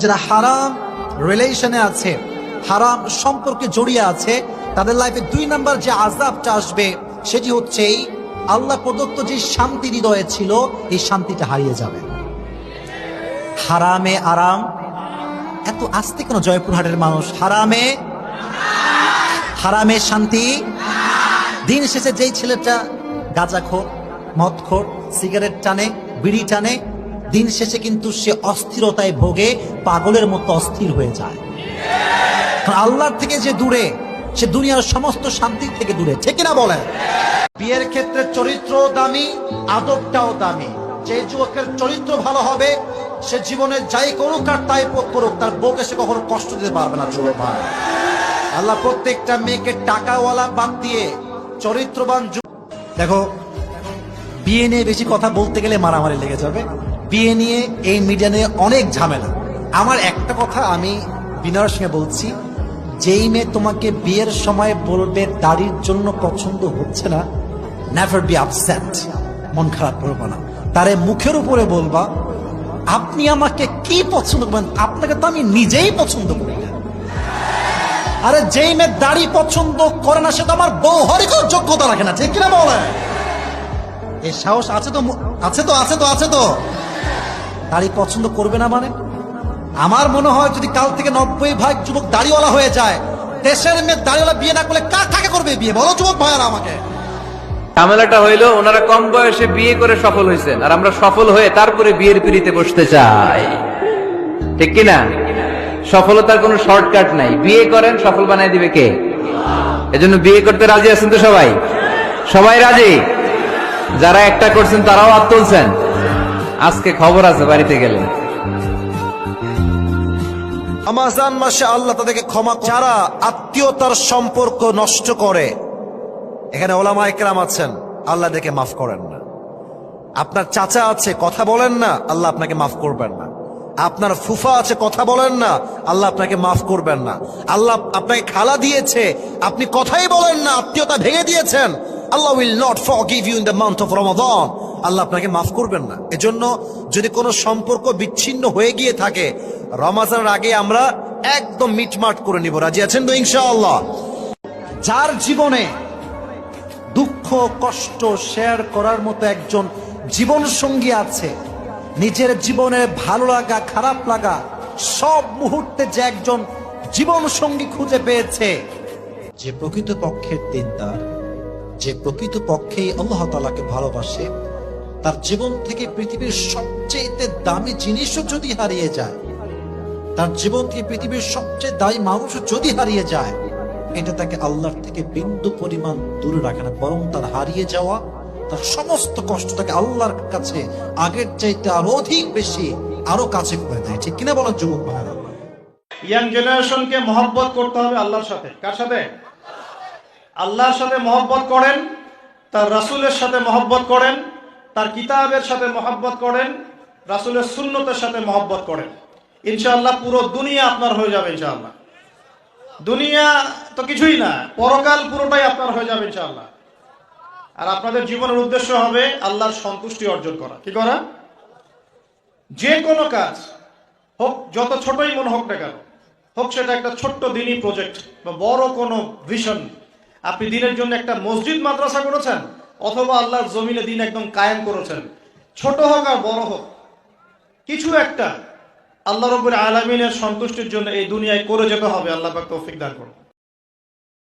যারা হারাম রিলেশনে আছে, হারাম সম্পর্কে জড়িয়ে আছে, তাদের লাইফে দুই নাম্বার যে আজাবটা আসবে, সেটি হচ্ছে এই, আল্লাহ প্রদত্ত যে শান্তি হৃদয়ে ছিল, এই শান্তিটা হারিয়ে যাবে। হারামে আরাম, এত আস্তে কেন জয়পুরহাটের মানুষ? হারামে হারামে শান্তি। দিন শেষে যেই ছেলেটা গাঁজাখোর মদখোর সিগারেট টানে, বিড়ি টানে দিন শেষে কিন্তু সে অস্থিরতায় ভোগে, পাগলের মতো অস্থির হয়ে যায়। আল্লাহর থেকে যে দূরে, সে দুনিয়ার সমস্ত শান্তির থেকে দূরে। ঠিক কিনা বলেন? বিয়ের ক্ষেত্রে চরিত্র দামি, আদবটাও দামি। যে যুবকের চরিত্র ভালো হবে, সে জীবনে যাই করুক আর তাই করুক, তার বউকে সে কখনো কষ্ট দিতে পারবে না, যুবক ভাই। আল্লাহ প্রত্যেকটা মেয়েকে টাকাওয়ালা বাদ দিয়ে চরিত্রবান দেখো, বিয়ে নিয়ে বেশি কথা বলতে গেলে মারামারি লেগে যাবে। বিয়ে নিয়ে এই মিডিয়া নিয়ে অনেক ঝামেলা। আমার একটা কথা আমি বিনয়ের সঙ্গে বলছি, যেই মেয়ে তোমাকে বিয়ের সময় বলবে দাড়ির জন্য পছন্দ হচ্ছে না নেভার বি আপসেট মন খারাপ করব না। তারে মুখের উপরে বলবা, আপনি আমাকে কি পছন্দ করবেন? আপনাকে তো আমি নিজেই পছন্দ করি না। আরে যেই মেয়ে দাড়ি পছন্দ করে না, সে তো আমার বউ হরিকর যোগ্যতা রাখে না। ঠিক কিনা বলে এই সাহস আছে তো আছে তো আছে তো আছে তো। দাড়ি পছন্দ করবে না মানে? আমার মনে হয় যদি কাল থেকে নব্বই ভাগ যুবক দাড়িওয়ালা হয়ে যায়, দেশের মেয়ে দাড়িওয়ালা বিয়ে না করলে কার কাকে করবে বিয়ে? বলো যুবক ভাইয়ারা আমাকে। ঝামেলাটা হইল ওনারা কম বয়সে বিয়ে করে সফল হয়েছেন আর আমরা সফল হয়ে তারপরে বিয়ের পিড়িতে বসতে চাই। ঠিক কিনা? সফলতার কোনো শর্টকাট নাই। বিয়ে করেন, সফল বানাই দিবে কে? এজন্য বিয়ে করতে রাজি আছেন তো সবাই? সবাই রাজি? যারা একটা করছেন তারাও হাত আজকে খবর আছে, বাড়িতে গেলে। আমাজান মাসে আল্লাহ তাদেরকে ক্ষমা। যারা আত্মীয়তার সম্পর্ক নষ্ট করে, এখানে ওলামা একরাম আছেন, আল্লাহ দেখে মাফ করেন না। আপনার চাচা আছে, কথা বলেন না, আল্লাহ আপনাকে মাফ করবেন না। আপনার ফুফা আছে, কথা বলেন না, আল্লাহ আপনাকে মাফ করবেন না। আল্লাহ আপনাকে খালা দিয়েছে, আপনি কথাই বলেন না, আত্মীয়তা ভেঙে দিয়েছেন। Allah will not forgive you in the month of Ramadan Allah আপনাকে মাফ করবেন না। এজন্য যদি কোনো সম্পর্ক বিচ্ছিন্ন হয়ে গিয়ে থাকে, রমাজানের আগে আমরা একদম মিটমাট করে নিব। রাজি আছেন তো ইনশাআল্লাহ? যার জীবনে দুঃখ, কষ্ট শেয়ার করার মতো একজন জীবন সঙ্গী আছে, নিজের জীবনের ভালো লাগা, খারাপ লাগা, সব মুহূর্তে যে একজন জীবন সঙ্গী খুঁজে পেয়েছে, যে প্রকৃত পক্ষের দিনদার যে প্রকৃত পক্ষেই আল্লাহ তালাকে ভালোবাসে তার জীবন থেকে পৃথিবীর সবচেয়ে দামি জিনিসও যদি হারিয়ে যায়, তার জীবন থেকে পৃথিবীর সবচেয়ে দায়ী মানুষ যদি হারিয়ে যায়, এটা তাকে আল্লাহর থেকে বিন্দু পরিমাণ দূরে রাখে না, বরং তার হারিয়ে যাওয়া, তার সমস্ত কষ্ট তাকে আল্লাহর কাছে আগের চাইতে আরও অধিক বেশি, আরও কাছে করে দেয়। ঠিক কিনা বলার যুবক ভাইরা ইয়াং জেনারেশনকে মহব্বত করতে হবে আল্লাহর সাথে। কার সাথে? আল্লাহর সাথে মহব্বত করেন, তার রাসূলের সাথে মহব্বত করেন তার কিতাবের সাথে মহাব্বত করেন, রাসুলের সুন্নতের সাথে মহব্বত করেন। ইনশাআল্লাহ পুরো দুনিয়া আপনার হয়ে যাবে ইনশাআল্লাহ। দুনিয়া তো কিছুই না, পরকাল পুরোটাই আপনার হয়ে যাবে ইনশাআল্লাহ। আর আপনাদের জীবনের উদ্দেশ্য হবে আল্লাহর সন্তুষ্টি অর্জন করা। কি করা? যে কোনো কাজ, হোক যত ছোটই মনে হোক না কেন, হোক সেটা একটা ছোট্ট দিনই প্রজেক্ট বা বড় কোনো ভিশন আপনি দিনের জন্য একটা মসজিদ, মাদ্রাসা করেছেন অথবা আল্লাহর জমিনে দিন একদম কায়েম করেছেন। ছোট হোক আর বড় হোক, কিছু একটা আল্লাহ রবুল আলমিনের সন্তুষ্টির জন্য এই দুনিয়ায় করে যেতে হবে, আল্লাহ তৌফিক দান করুন।